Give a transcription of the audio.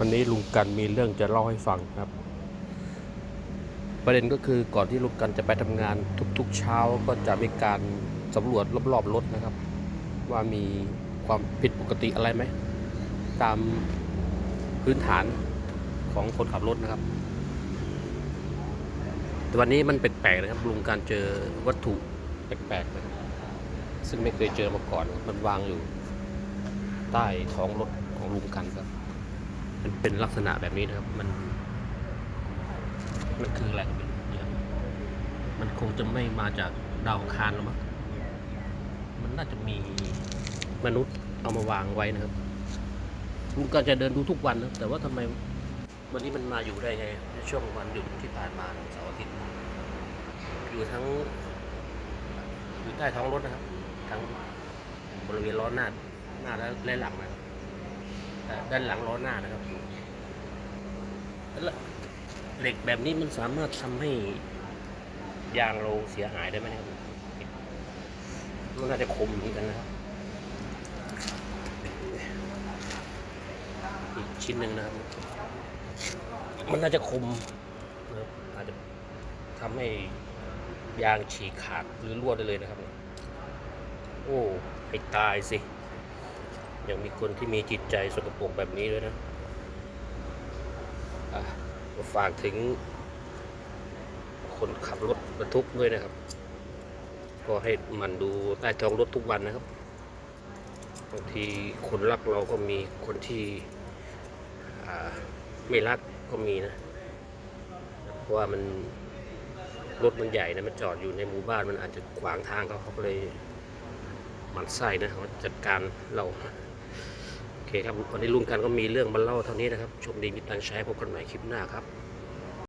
วันนี้ลุงกันมีเรื่องจะเล่าให้ฟังครับ ประเด็นก็คือก่อนที่ลุงกันจะไปทำงานทุกๆเช้าก็จะมีการสำรวจรอบๆรถนะครับ ว่ามีความผิดปกติอะไรไหม ตามพื้นฐานของคนขับรถนะครับ แต่วันนี้มันแปลกๆนะครับลุงการเจอวัตถุแปลกๆนะครับซึ่งไม่เคยเจอมาก่อนมันวางอยู่ ใต้ท้องรถของลุงกันครับ มันเป็นลักษณะแบบนี้นะครับ มัน มันคืออะไรมันมันคงจะไม่มาจากดาวคารหรอกมั้งมันน่าจะมีมนุษย์เอามาวางไว้นะครับลุงก็จะเดินดูทุกวันนะแต่ว่าทำไมวันนี้มันมาอยู่ได้ไงในช่วงวันหยุดที่ผ่านมาเสาร์อาทิตย์อยู่ทั้งอยู่ใต้ท้องรถนะครับ ทั้งบริเวณล้อหน้าหน้าและหลังนะครับ ด้านหลังล้อหน้านะครับแล้วเหล็กแบบนี้มันสามารถทำให้ยางเราเสียหายได้ไหมครับมันน่าจะคมเหมือนกันนะครับอีกชิ้นหนึ่งนะครับ มันน่าจะคมนะครับอาจจะทำให้ยางฉีกขาดหรือรั่วได้เลยนะครับ โอ้ให้ตายสิ ยังมีคนที่มีจิตใจสกปรกแบบนี้ด้วยนะฝากถึง คนขับรถบรรทุกด้วยนะครับ ก็ให้มันดูใต้ท้องรถทุกวันนะครับบางทีคนรักเราก็มีคนที่ไม่รักก็มีนะ เพราะว่ามันรถมันใหญ่นะมันจอดอยู่ในหมู่บ้านมันอาจจะขวางทางเขาเขาก็เลยมันไส้นะเขาจัดการเรา เคครับวันนี้ลุงกันก็มีเรื่องมาเล่าเท่านี้นะครับ ชมดีมีตังใช้พบกันใหม่คลิปหน้าครับ